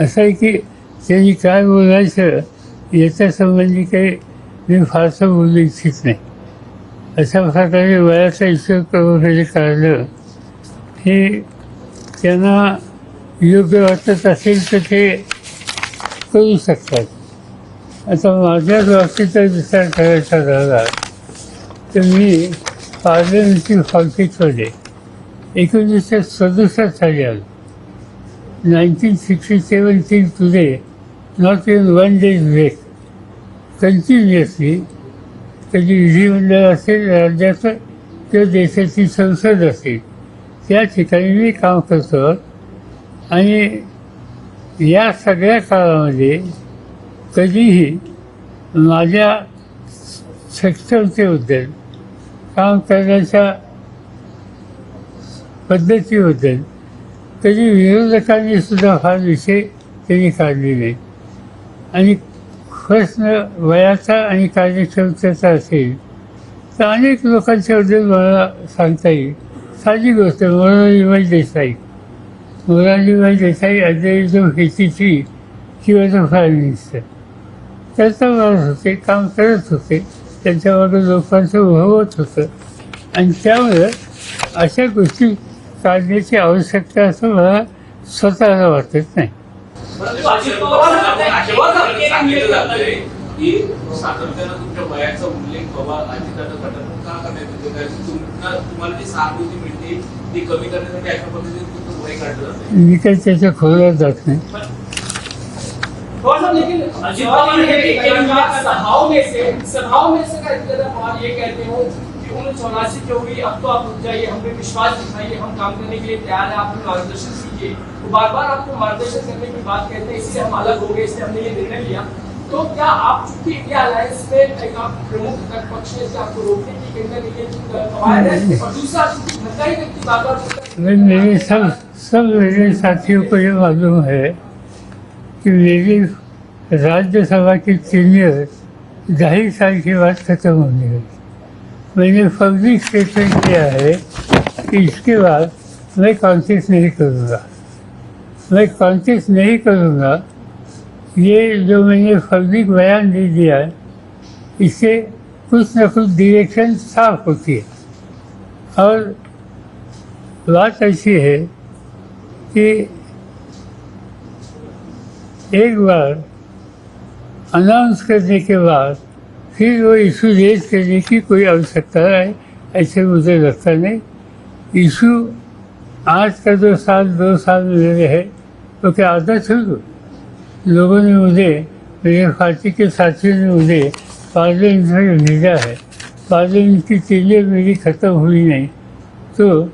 असं आहे की त्यांनी काय बोलायचं याच्या संबंधी काही मी फारसं बोलू इच्छित नाही. अशा प्रकारे वयाचा हिशोब वगैरे काढलं हे त्यांना योग्य वाटत असेल तर ते करू शकतात. आता माझ्या बाबतीचा विचार करायचा झाला तर मी पार्लमेंटरी हॉलतीमध्ये एकोणीसशे सदुसष्ट साली आलो. Nineteen sixty seven till today not in one days break continuously कधी विधिमंडळ असेल राज्याचं किंवा देशाची संसद असेल त्या ठिकाणी मी काम करतो. आणि या सगळ्या काळामध्ये कधीही माझ्या सक्षमतेबद्दल काम करण्याच्या पद्धतीबद्दल तरी विरोधकांनी सुद्धा फार विषय त्यांनी काढले नाही आणि प्रश्न वयाचा आणि कार्यक्षमतेचा असेल तर अनेक लोकांच्याबद्दल मला सांगता येईल. साधी गोष्ट मोरारीबाई देसाई. मोरारीबाई देसाई अजय हेतीची किंवा जो प्राईम मिनिस्टर त्यांचा माणूस होते काम करत होते त्यांच्यावर लोकांचं उभवत होतं. आणि त्यामुळं अशा गोष्टी काढण्याची आवश्यकता असं मला स्वतःला वाटत नाही. मी काही त्याच्या खोलात जात नाही. लेकिन उन्हें चौरासी की होगी। अब तो आप रुक जाइए हम पे विश्वास दिखाइए हम काम करने के लिए तैयार हैं आप हमें मार्गदर्शन कीजिए। तो बार बार आपको मार्गदर्शन करने की बात कहते हैं इसलिए हम अलग हो गए इसलिए हमने ये निर्णय लिया। तो क्या आप चूँकि इंडिया अलायंस में एक आप प्रमुख घटक पक्ष है इसलिए आपको रोकने की कहीं ना कहीं कवायद है? और दूसरा ही व्यक्ति बार बार मेरे सब सब मेरे साथियों को ये मालूम है कि मेरी राज्यसभा की सीनियर ढाई साल की बात खत्म होने लगी मैंने पब्लिक स्टेटमेंट किया है कि इसके बाद मैं कॉन्टेस्ट नहीं करूँगा। मैं कॉन्टेस्ट नहीं करूँगा। ये जो मैंने पब्लिक बयान दे दिया है, इससे कुछ न कुछ डिरेक्शन साफ़ होती है। और बात ऐसी है कि एक बार अनाउंस करने के बाद फिर वो इशू रेज करने की कोई आवश्यकता है, ऐसे मुझे लगता नहीं। इशू आज का जो साल, दो साल मेरे है तो क्या आदत हो? लोगों ने मुझे, मेरे पार्टी के साथियों ने मुझे, पार्लियामेंट में भेजा है। पार्लियामेंट की चीज़ें मेरी ख़त्म हुई नहीं। तो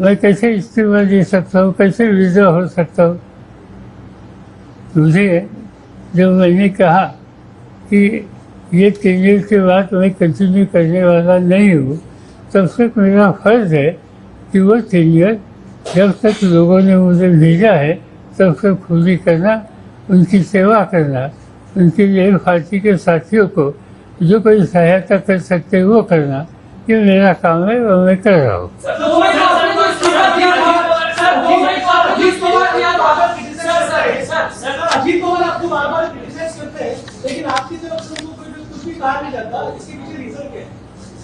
मैं कैसे इस्तीफा दे सकता हूँ? कैसे विड्रॉ हो सकता हूँ? मुझे, जब मैंने कहा कि ये टेनियर की बात मैं कंटिन्यू करने वाला नहीं हूँ। तब तक मेरा फर्ज है कि वो टेनियर जब तक लोगों ने मुझे भेजा है तब तक पूरी करना उनकी सेवा करना उनके लिए पार्टी के साथियों को जो कोई सहायता कर सकते वो करना। ये मेरा काम है और मैं कर रहा हूँ।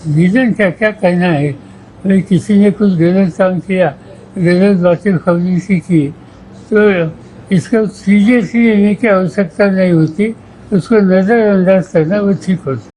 रीजन क्या क्या कहना है अगर किसी ने कुछ गलत काम किया गलत बातें खबरीसी की तो इसको सीरियसली लेने की आवश्यकता नहीं होती. उसको नज़रअंदाज करना वो ठीक होता.